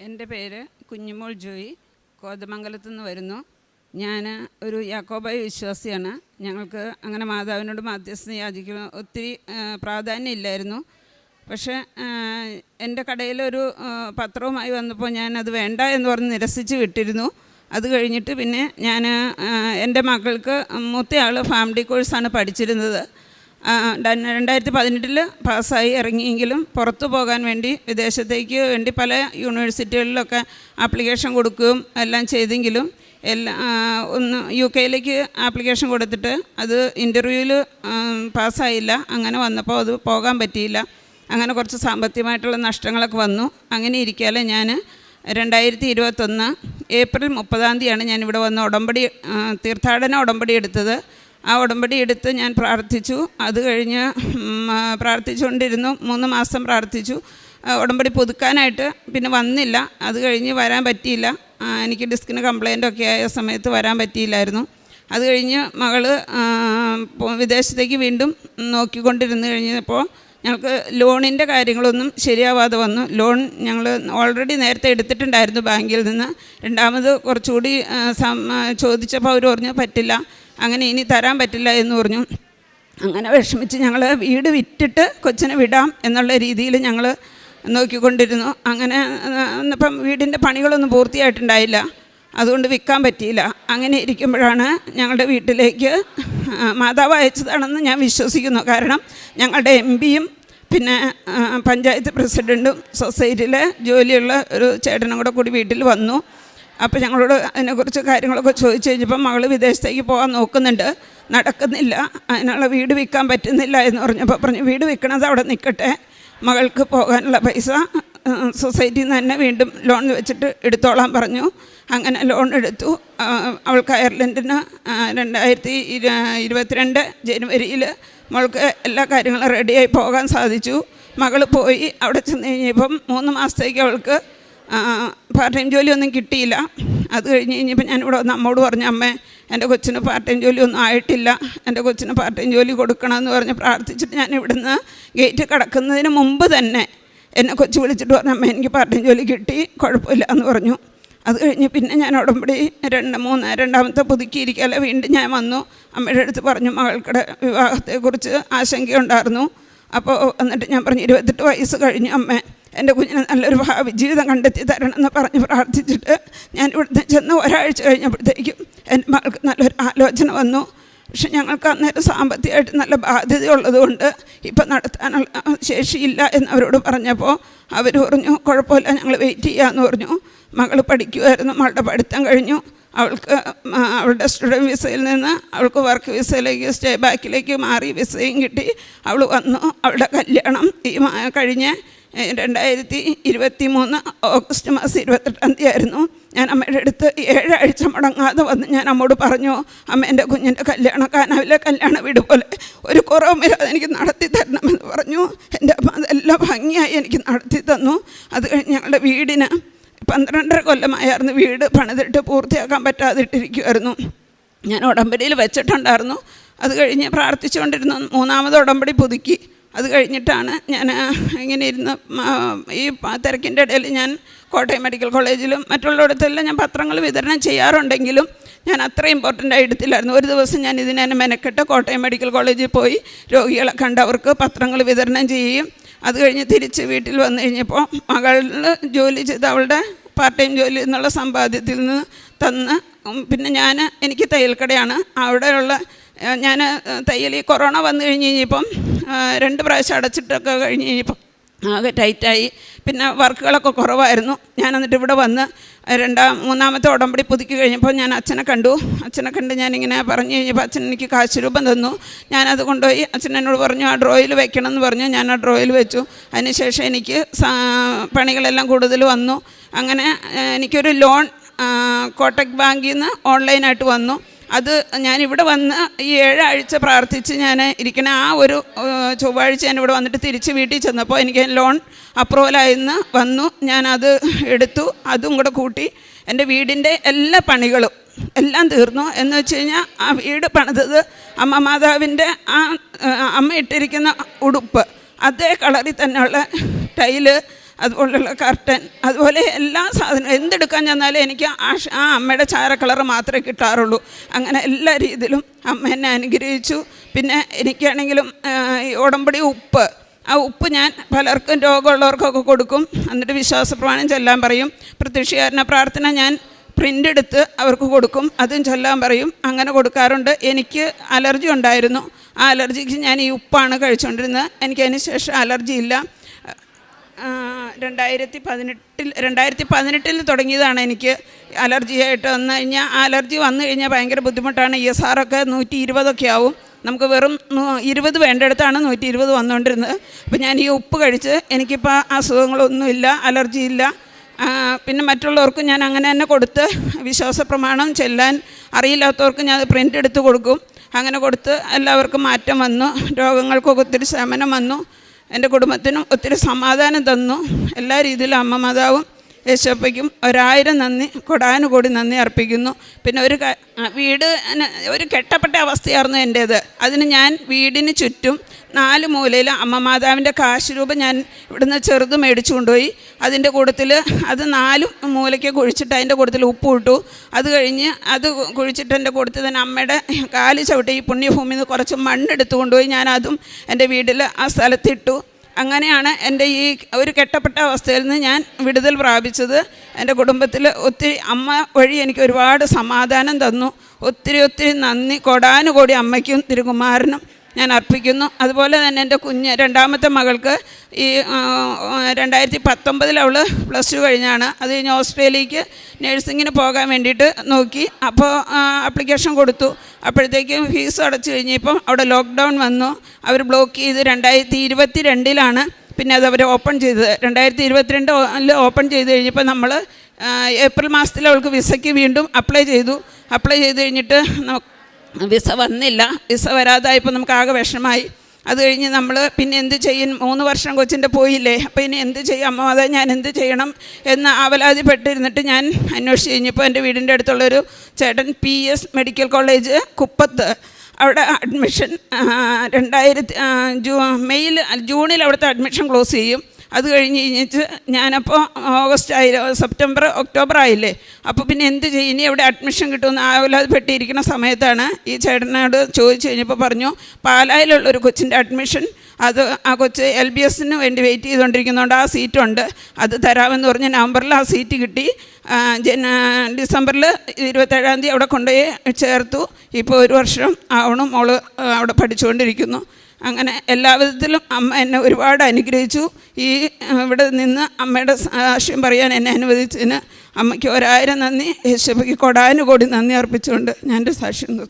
എന്റെ പേര് കുഞ്ഞുമോൾ ജോയി. കോതമംഗലത്തു നിന്ന് വരുന്നു. ഞാൻ ഒരു യാക്കോബായ വിശ്വാസിയാണ്. ഞങ്ങൾക്ക് അങ്ങനെ മാതാവിനോട് മാധ്യസ്ഥ യാചിക്കുന്ന ഒത്തിരി പ്രാധാന്യം ഇല്ലായിരുന്നു പക്ഷേ എന്റെ കടയിലൊരു പത്രവുമായി വന്നപ്പോൾ ഞാൻ അത് വേണ്ട എന്ന് പറഞ്ഞ് നിരസിച്ച് വിട്ടിരുന്നു. അത് കഴിഞ്ഞിട്ട് പിന്നെ ഞാൻ എന്റെ മക്കൾക്ക് മൂത്തയാൾ ഫാമിലി കോഴ്സാണ് പഠിച്ചിരുന്നത്. രണ്ടായിരത്തി പതിനെട്ടിൽ പാസ്സായി ഇറങ്ങിയെങ്കിലും പുറത്തു പോകാൻ വേണ്ടി വിദേശത്തേക്ക് വേണ്ടി പല യൂണിവേഴ്സിറ്റികളിലൊക്കെ ആപ്ലിക്കേഷൻ കൊടുക്കുകയും എല്ലാം ചെയ്തെങ്കിലും എല്ലാ ഒന്ന് യു കെയിലേക്ക് ആപ്ലിക്കേഷൻ കൊടുത്തിട്ട് അത് ഇന്റർവ്യൂവിൽ പാസ്സായില്ല. അങ്ങനെ വന്നപ്പോൾ അത് പോകാൻ പറ്റിയില്ല. അങ്ങനെ കുറച്ച് സാമ്പത്തികമായിട്ടുള്ള നഷ്ടങ്ങളൊക്കെ വന്നു. അങ്ങനെ ഇരിക്കാതെ ഞാൻ രണ്ടായിരത്തി ഇരുപത്തൊന്ന് ഏപ്രിൽ മുപ്പതാം തീയതിയാണ് ഞാനിവിടെ വന്ന് ഉടമ്പടി തീർത്ഥാടന ഉടമ്പടി എടുത്തത്. ആ ഉടമ്പടി എടുത്ത് ഞാൻ പ്രാർത്ഥിച്ചു. അത് കഴിഞ്ഞ് പ്രാർത്ഥിച്ചുകൊണ്ടിരുന്നു. മൂന്ന് മാസം പ്രാർത്ഥിച്ചു. ഉടമ്പടി പുതുക്കാനായിട്ട് പിന്നെ വന്നില്ല. അത് കഴിഞ്ഞ് വരാൻ പറ്റിയില്ല. എനിക്ക് ഡിസ്കിന് കംപ്ലൈന്റ് ഒക്കെ ആയ സമയത്ത് വരാൻ പറ്റിയില്ലായിരുന്നു. അത് കഴിഞ്ഞ് മകൾ വിദേശത്തേക്ക് വീണ്ടും നോക്കിക്കൊണ്ടിരുന്ന് കഴിഞ്ഞപ്പോൾ ഞങ്ങൾക്ക് ലോണിന്റെ കാര്യങ്ങളൊന്നും ശരിയാവാതെ വന്നു. ലോൺ ഞങ്ങൾ ഓൾറെഡി നേരത്തെ എടുത്തിട്ടുണ്ടായിരുന്നു ബാങ്കിൽ നിന്ന്. രണ്ടാമത് കുറച്ചുകൂടി ചോദിച്ചപ്പോൾ അവർ പറഞ്ഞു പറ്റില്ല. അങ്ങനെ ഇനി തരാൻ പറ്റില്ല എന്ന് പറഞ്ഞു. അങ്ങനെ വിഷമിച്ച് ഞങ്ങൾ വീട് വിറ്റിട്ട് കൊച്ചിനെ വിടാം എന്നുള്ള രീതിയിൽ ഞങ്ങൾ നോക്കിക്കൊണ്ടിരുന്നു. അങ്ങനെ ഇന്നിപ്പം വീടിന്റെ പണികളൊന്നും പൂർത്തിയായിട്ടുണ്ടായില്ല. അതുകൊണ്ട് വിൽക്കാൻ പറ്റിയില്ല. അങ്ങനെ ഇരിക്കുമ്പോഴാണ് ഞങ്ങളുടെ വീട്ടിലേക്ക് മാതാവ് അയച്ചതാണെന്ന് ഞാൻ വിശ്വസിക്കുന്നു. കാരണം ഞങ്ങളുടെ എം പിയും പിന്നെ പഞ്ചായത്ത് പ്രസിഡന്റും സൊസൈറ്റിയിലെ ജോലിയുള്ള ഒരു ചേട്ടനും കൂടെ കൂടി വീട്ടിൽ വന്നു. അപ്പോൾ ഞങ്ങളോട് അതിനെക്കുറിച്ച് കാര്യങ്ങളൊക്കെ ചോദിച്ചു കഴിഞ്ഞപ്പോൾ മകൾ വിദേശത്തേക്ക് പോകാൻ നോക്കുന്നുണ്ട്. നടക്കുന്നില്ല. അതിനുള്ള വീട് വിൽക്കാൻ പറ്റുന്നില്ല എന്ന് പറഞ്ഞപ്പോൾ പറഞ്ഞു വീട് വിൽക്കണത് അവിടെ നിൽക്കട്ടെ. മകൾക്ക് പോകാനുള്ള പൈസ സൊസൈറ്റിയിൽ നിന്ന് തന്നെ വീണ്ടും ലോൺ വെച്ചിട്ട് എടുത്തോളാൻ പറഞ്ഞു. അങ്ങനെ ലോൺ എടുത്തു. അവൾക്ക് അയർലൻഡിന് രണ്ടായിരത്തി ഇര ഇരുപത്തിരണ്ട് ജനുവരിയിൽ മകൾക്ക് എല്ലാ കാര്യങ്ങളും റെഡിയായി പോകാൻ സാധിച്ചു. മകൾ പോയി. അവിടെ ചെന്ന് കഴിഞ്ഞപ്പം മൂന്ന് മാസത്തേക്ക് അവൾക്ക് പാർട്ട് ടൈം ജോലിയൊന്നും കിട്ടിയില്ല. അത് കഴിഞ്ഞ് കഴിഞ്ഞപ്പോൾ ഞാനിവിടെ വന്ന് അമ്മോട് പറഞ്ഞു അമ്മേ എന്റെ കൊച്ചിന് പാർട്ട് ടൈം ജോലിയൊന്നും ആയിട്ടില്ല. എന്റെ കൊച്ചിന് പാർട്ട് ടൈം ജോലി കൊടുക്കണമെന്ന് പറഞ്ഞ് പ്രാർത്ഥിച്ചിട്ട് ഞാൻ ഇവിടുന്ന് ഗേറ്റ് കടക്കുന്നതിന് മുമ്പ് തന്നെ എന്നെ കൊച്ചു വിളിച്ചിട്ട് പറഞ്ഞു അമ്മ എനിക്ക് പാർട്ട് ടൈം ജോലി കിട്ടി കുഴപ്പമില്ല എന്ന് പറഞ്ഞു. അത് കഴിഞ്ഞ് പിന്നെ ഞാൻ ഉടമ്പടി രണ്ട് മൂന്ന് രണ്ടാമത്തെ പുതുക്കിയിരിക്കാതെ വീണ്ടും ഞാൻ വന്നു. അമ്മയുടെ അടുത്ത് പറഞ്ഞു മകൾക്കടെ വിവാഹത്തെക്കുറിച്ച് ആശങ്കയുണ്ടായിരുന്നു. അപ്പോൾ എന്നിട്ട് ഞാൻ പറഞ്ഞു ഇരുപത്തെട്ട് വയസ്സ് കഴിഞ്ഞു അമ്മ. എന്റെ കുഞ്ഞിന് നല്ലൊരു ഭാവി ജീവിതം കണ്ടെത്തി തരണം എന്ന് പറഞ്ഞ് പ്രാർത്ഥിച്ചിട്ട് ഞാൻ ഇവിടുന്ന് ചെന്ന് ഒരാഴ്ച കഴിഞ്ഞപ്പോഴത്തേക്കും എന്റെ മകൾക്ക് നല്ലൊരു ആലോചന വന്നു. പക്ഷെ ഞങ്ങൾക്ക് അന്നേരം സാമ്പത്തികമായിട്ട് നല്ല ബാധ്യതയുള്ളതുകൊണ്ട് ഇപ്പം നടത്താനുള്ള ശേഷിയില്ല എന്നവരോട് പറഞ്ഞപ്പോൾ അവർ പറഞ്ഞു കുഴപ്പമില്ല ഞങ്ങൾ വെയിറ്റ് ചെയ്യാമെന്ന് പറഞ്ഞു. മകൾ പഠിക്കുമായിരുന്നു മകളുടെ പഠിത്തം കഴിഞ്ഞു. അവൾക്ക് അവളുടെ സ്റ്റുഡന്റ് വിസയിൽ നിന്ന് അവൾക്ക് വർക്ക് വിസയിലേക്ക് സ്റ്റേ ബാക്കിലേക്ക് മാറി വിസയും കിട്ടി. അവൾ വന്നു. അവളുടെ കല്യാണം ഈ കഴിഞ്ഞ് രണ്ടായിരത്തി ഇരുപത്തി മൂന്ന് ഓഗസ്റ്റ് മാസം ഇരുപത്തെട്ടാം തീയതി ആയിരുന്നു ഞാൻ അമ്മയുടെ അടുത്ത് ഏഴാഴ്ച മുടങ്ങാതെ വന്ന് ഞാൻ അമ്മോട് പറഞ്ഞു അമ്മ എന്റെ കുഞ്ഞിന്റെ കല്യാണം കാനാവിലെ കല്യാണ വീട് പോലെ ഒരു കുറവുമില്ലാതെ എനിക്ക് നടത്തി തരണമെന്ന് പറഞ്ഞു. എന്റെ അമ്മ അതെല്ലാം ഭംഗിയായി എനിക്ക് നടത്തി തന്നു. അത് കഴിഞ്ഞ് ഞങ്ങളുടെ വീടിന് പന്ത്രണ്ടര കൊല്ലമായിരുന്നു വീട് പണിതിട്ട് പൂർത്തിയാക്കാൻ പറ്റാതിട്ടിരിക്കുമായിരുന്നു ഞാൻ ഉടമ്പടിയിൽ വെച്ചിട്ടുണ്ടായിരുന്നു. അത് കഴിഞ്ഞ് പ്രാർത്ഥിച്ചുകൊണ്ടിരുന്നു മൂന്നാമത് ഉടമ്പടി പുതുക്കി. അത് കഴിഞ്ഞിട്ടാണ് ഞാൻ ഇങ്ങനെ ഇരുന്ന് ഈ തിരക്കിന്റെ ഇടയിൽ ഞാൻ കോട്ടയം മെഡിക്കൽ കോളേജിലും മറ്റുള്ളിടത്തെല്ലാം ഞാൻ പത്രങ്ങൾ വിതരണം ചെയ്യാറുണ്ടെങ്കിലും ഞാൻ അത്ര ഇമ്പോർട്ടന്റ് ആയി എടുത്തില്ലായിരുന്നു ഒരു ദിവസം ഞാൻ ഇതിനെ മെനക്കെട്ട് കോട്ടയം മെഡിക്കൽ കോളേജിൽ പോയി രോഗികളെ കണ്ട് അവർക്ക് പത്രങ്ങൾ വിതരണം ചെയ്യുകയും അത് കഴിഞ്ഞ് തിരിച്ച് വീട്ടിൽ വന്നു കഴിഞ്ഞപ്പോൾ മകളിൽ ജോലി ചെയ്ത് അവളുടെ പാർട്ട് ടൈം ജോലി എന്നുള്ള സമ്പാദ്യത്തിൽ നിന്ന് തന്ന്. പിന്നെ ഞാൻ എനിക്ക് തയ്യൽക്കടയാണ്. അവിടെയുള്ള ഞാൻ തയ്യൽ ഈ കൊറോണ വന്നു കഴിഞ്ഞ് കഴിഞ്ഞപ്പം രണ്ട് പ്രാവശ്യം അടച്ചിട്ടൊക്കെ കഴിഞ്ഞ് കഴിഞ്ഞപ്പം ആകെ ടൈറ്റായി. പിന്നെ വർക്കുകളൊക്കെ കുറവായിരുന്നു. ഞാൻ എന്നിട്ട് ഇവിടെ വന്ന് രണ്ടാം മൂന്നാമത്തെ ഉടമ്പടി പുതുക്കി കഴിഞ്ഞപ്പോൾ ഞാൻ അച്ഛനെ കണ്ടു. അച്ഛനെ കണ്ട് ഞാനിങ്ങനെ പറഞ്ഞു കഴിഞ്ഞപ്പോൾ അച്ഛൻ എനിക്ക് കാശ് രൂപം തന്നു ഞാനത് കൊണ്ടുപോയി. അച്ഛൻ എന്നോട് പറഞ്ഞു ആ ഡ്രോയിൽ വെക്കണം എന്ന് പറഞ്ഞു. ഞാൻ ആ ഡ്രോയിൽ വെച്ചു. അതിനുശേഷം എനിക്ക് പണികളെല്ലാം കൂടുതൽ വന്നു. അങ്ങനെ എനിക്കൊരു ലോൺ കോട്ടക് ബാങ്കിൽ നിന്ന് ഓൺലൈനായിട്ട് വന്നു. അത് ഞാൻ ഇവിടെ വന്ന് ഈ ഏഴാഴ്ച പ്രാർത്ഥിച്ച് ഞാൻ ഇരിക്കണ ആ ഒരു ചൊവ്വാഴ്ച ഞാൻ ഇവിടെ വന്നിട്ട് തിരിച്ച് വീട്ടിൽ ചെന്നപ്പോൾ എനിക്ക് ലോൺ അപ്രൂവലായിരുന്നു വന്നു. ഞാനത് എടുത്തു. അതും കൂടെ കൂട്ടി എന്റെ വീടിന്റെ എല്ലാ പണികളും എല്ലാം തീർന്നു. എന്ന് വെച്ച് കഴിഞ്ഞാൽ ആ വീട് പണിതത് അമ്മ മാതാവിന്റെ ആ അമ്മ ഇട്ടിരിക്കുന്ന ഉടുപ്പ്. അതേ കളറിൽ തന്നെയുള്ള ടൈൽ അതുപോലുള്ള കർട്ടൻ അതുപോലെ എല്ലാ സാധനവും എന്തെടുക്കാൻ ചെന്നാലും എനിക്ക് ആ ആ അമ്മയുടെ ചാര കളറ് മാത്രമേ കിട്ടാറുള്ളൂ. അങ്ങനെ എല്ലാ രീതിയിലും അമ്മ എന്നെ അനുഗ്രഹിച്ചു. പിന്നെ എനിക്കാണെങ്കിലും ഈ ഉടമ്പടി ഉപ്പ്. ആ ഉപ്പ് ഞാൻ പലർക്കും രോഗമുള്ളവർക്കൊക്കെ കൊടുക്കും. എന്നിട്ട് വിശ്വാസ പ്രമാണം ചെല്ലാൻ പറയും. പ്രത്യക്ഷീകരണ പ്രാർത്ഥന ഞാൻ പ്രിന്റ് എടുത്ത് അവർക്ക് കൊടുക്കും. അതും ചെല്ലാൻ പറയും. അങ്ങനെ കൊടുക്കാറുണ്ട്. എനിക്ക് അലർജി ഉണ്ടായിരുന്നു. ആ അലർജിക്ക് ഞാൻ ഈ ഉപ്പാണ് കഴിച്ചുകൊണ്ടിരുന്നത്. എനിക്കതിന് ശേഷം അലർജി ഇല്ല. രണ്ടായിരത്തി പതിനെട്ടിൽ രണ്ടായിരത്തി പതിനെട്ടിൽ തുടങ്ങിയതാണ് എനിക്ക് അലർജി ആയിട്ട് വന്നു കഴിഞ്ഞാൽ അലർജി വന്നു കഴിഞ്ഞാൽ ഭയങ്കര ബുദ്ധിമുട്ടാണ്. ഇ എസ് ആറൊക്കെ നൂറ്റി ഇരുപതൊക്കെ ആവും. നമുക്ക് വെറും ഇരുപത് വേണ്ടടുത്താണ് നൂറ്റി ഇരുപത് വന്നുകൊണ്ടിരുന്നത് അപ്പോൾ ഞാൻ ഈ ഉപ്പ് കഴിച്ച് എനിക്കിപ്പോൾ അസുഖങ്ങളൊന്നുമില്ല ഇല്ല. പിന്നെ മറ്റുള്ളവർക്കും ഞാൻ അങ്ങനെ തന്നെ കൊടുത്ത് വിശ്വാസ പ്രമാണം ചെല്ലാൻ അറിയില്ലാത്തവർക്ക് ഞാൻ പ്രിന്റ് എടുത്ത് കൊടുക്കും. അങ്ങനെ കൊടുത്ത് എല്ലാവർക്കും മാറ്റം വന്നു. രോഗങ്ങൾക്കൊക്കെ ഒത്തിരി ശമനം വന്നു. എന്റെ കുടുംബത്തിനും ഒത്തിരി സമാധാനം തന്നു. എല്ലാ രീതിയിലും അമ്മ മാതാവും യേശപ്പയ്ക്കും ഒരായിരം നന്ദി കൊടാനുകൂടി നന്ദി അർപ്പിക്കുന്നു. പിന്നെ ഒരു വീട് ഒരു കെട്ടപ്പെട്ട അവസ്ഥയായിരുന്നു എന്റേത്. അതിന് ഞാൻ വീടിന് ചുറ്റും നാല് മൂലയിൽ അമ്മ മാതാവിന്റെ കാശ് ഞാൻ ഇവിടുന്ന് ചെറുത് മേടിച്ചു കൊണ്ടുപോയി. അതിന്റെ കൂട്ടത്തിൽ അത് നാലും മൂലയ്ക്ക് കുഴിച്ചിട്ട് അതിന്റെ കൂട്ടത്തിൽ ഉപ്പ് ഇട്ടു. അത് കഴിഞ്ഞ് അത് കുഴിച്ചിട്ട് എന്റെ കൂട്ടത്തിൽ തന്നെ അമ്മയുടെ കാൽ ചവിട്ടി ഈ പുണ്യഭൂമിയിൽ നിന്ന് കുറച്ച് മണ്ണെടുത്തു കൊണ്ടുപോയി ഞാൻ അതും എന്റെ വീട്ടിൽ ആ സ്ഥലത്തിട്ടു. അങ്ങനെയാണ് എന്റെ ഈ ഒരു കെട്ടപ്പെട്ട അവസ്ഥയിൽ നിന്ന് ഞാൻ വിടുതൽ പ്രാപിച്ചത്. എന്റെ കുടുംബത്തിൽ ഒത്തിരി അമ്മ വഴി എനിക്ക് ഒരുപാട് സമാധാനം തന്നു. ഒത്തിരി ഒത്തിരി നന്ദി. കൊടാനുകൂടി അമ്മയ്ക്കും തിരുകുമാരനും ഞാൻ അർപ്പിക്കുന്നു. അതുപോലെ തന്നെ എന്റെ കുഞ്ഞ് രണ്ടാമത്തെ മകൾക്ക് ഈ രണ്ടായിരത്തി പത്തൊമ്പതിൽ അവൾ പ്ലസ് ടു കഴിഞ്ഞാണ്. അത് കഴിഞ്ഞ് ഓസ്ട്രേലിയക്ക് നേഴ്സിങ്ങിന് പോകാൻ വേണ്ടിയിട്ട് നോക്കി. അപ്പോൾ ആപ്ലിക്കേഷൻ കൊടുത്തു. അപ്പോഴത്തേക്കും ഫീസ് അടച്ചു കഴിഞ്ഞപ്പം അവിടെ ലോക്ക്ഡൗൺ വന്നു. അവർ ബ്ലോക്ക് ചെയ്ത് രണ്ടായിരത്തി ഇരുപത്തി രണ്ടിലാണ് പിന്നെ അത് അവർ ഓപ്പൺ ചെയ്തത്. രണ്ടായിരത്തി ഇരുപത്തിരണ്ട് ഓപ്പൺ ചെയ്ത് കഴിഞ്ഞപ്പോൾ നമ്മൾ ഏപ്രിൽ മാസത്തിൽ അവൾക്ക് വിസയ്ക്ക് വീണ്ടും അപ്ലൈ ചെയ്തു. അപ്ലൈ ചെയ്ത് കഴിഞ്ഞിട്ട് വിസ വന്നില്ല. വിസ വരാതായപ്പോൾ നമുക്ക് ആകെ വിഷമായി. അത് കഴിഞ്ഞ് നമ്മൾ പിന്നെ എന്ത് ചെയ്യും? മൂന്ന് വർഷം കൊച്ചിന്റെ പോയില്ലേ? അപ്പോൾ ഇനി എന്ത് ചെയ്യും? അമ്മ അതെ ഞാൻ എന്ത് ചെയ്യണം? എന്ന് ആവലാതിപ്പെട്ടിരുന്നിട്ട് ഞാൻ അന്വേഷിച്ച് കഴിഞ്ഞപ്പോൾ എന്റെ വീടിന്റെ അടുത്തുള്ളൊരു ചേട്ടൻ പി എസ് മെഡിക്കൽ കോളേജ് കുപ്പത്ത്. അവിടെ അഡ്മിഷൻ രണ്ടായിരത്തി ജൂ മെയ്യിൽ ജൂണിൽ അവിടുത്തെ അഡ്മിഷൻ ക്ലോസ് ചെയ്യും. അത് കഴിഞ്ഞ് കഴിഞ്ഞിട്ട് ഞാനപ്പോൾ ഓഗസ്റ്റ് ആയി സെപ്റ്റംബർ ഒക്ടോബർ ആയില്ലേ? അപ്പോൾ പിന്നെ എന്ത് ചെയ്യും? ഇനി എവിടെ അഡ്മിഷൻ കിട്ടുമെന്ന് ആവലാതെ പെട്ടിരിക്കുന്ന സമയത്താണ് ഈ ചേട്ടനോട് ചോദിച്ചു കഴിഞ്ഞപ്പോൾ പറഞ്ഞു പാലായിലുള്ള ഒരു കൊച്ചിന്റെ അഡ്മിഷൻ അത് ആ കൊച്ച് എൽ ബി എസിന് വേണ്ടി വെയിറ്റ് ചെയ്തുകൊണ്ടിരിക്കുന്നതുകൊണ്ട് ആ സീറ്റുണ്ട് അത് തരാമെന്ന് പറഞ്ഞ് നവംബറിൽ ആ സീറ്റ് കിട്ടി. ജന ഡിസംബറിൽ ഇരുപത്തേഴാം തീയതി അവിടെ കൊണ്ടുപോയി ചേർത്തു. ഇപ്പോൾ ഒരു വർഷം ആവണം മോൾ അവിടെ പഠിച്ചുകൊണ്ടിരിക്കുന്നു. അങ്ങനെ എല്ലാ വിധത്തിലും അമ്മ എന്നെ ഒരുപാട് അനുഗ്രഹിച്ചു. ഈ ഇവിടെ നിന്ന് അമ്മയുടെ സാക്ഷ്യം പറയാൻ എന്നെ അനുവദിച്ചതിന് അമ്മയ്ക്ക് ഒരായിരം നന്ദി യേശുബയ്ക്ക് കൊടാനുകൂടി നന്ദി അർപ്പിച്ചുകൊണ്ട് ഞാൻ എന്റെ സാക്ഷ്യം